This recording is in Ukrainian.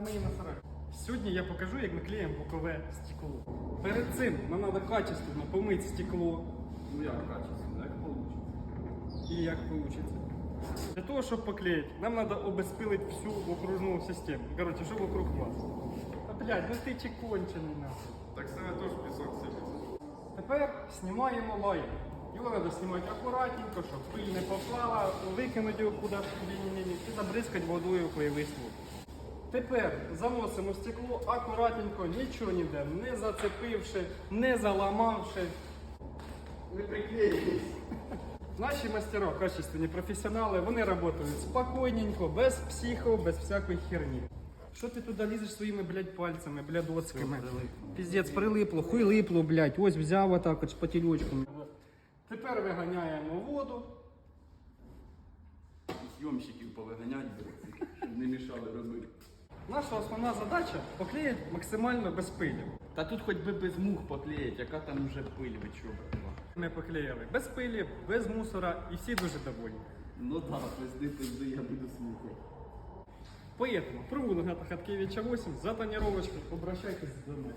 Та мені насрать. Сьогодні я покажу, як ми клеїмо бокове стекло. Перед цим нам треба качественно помити стекло. Ну як качественно, як вийде. І як вийде. Для того, щоб поклеїти, нам треба обезпилити всю окружну систему. Коротше, що вокруг вас. Та блядь, ну ти чи кончений нахуй. Так я теж пісок сипеться. Тепер знімаємо лайк. Його треба знімати акуратненько, щоб пиль не попала, викинути його кудись ні-ні-ні, і забризкати водою клеєвий слой. Тепер заносимо стекло акуратненько, нічого ніде, не зацепивши, не заламавши. Не приклеїтесь. Наші мастера, качественні професіонали, вони працюють спокійненько, без психо, без всякої херні. Що ти туди лізеш своїми, блядь, пальцями, блядоцькими? Піздець, прилипло, хуй липло, блядь. Ось взяв отак от шпателючком. Тепер виганяємо воду. Зйомщиків повиганять, щоб не мішали. Наша основна задача поклеїти максимально без пилі. Та тут хоч би без мух поклеїть, яка там вже пиль вичобрила. Ми поклеїли без пилі, без мусора і всі дуже довольні. Ну так, пизди, пизди, я буду слухати. Поэтому, провулок на Хаткевича 8, за тонировочкой обращайтесь до нас.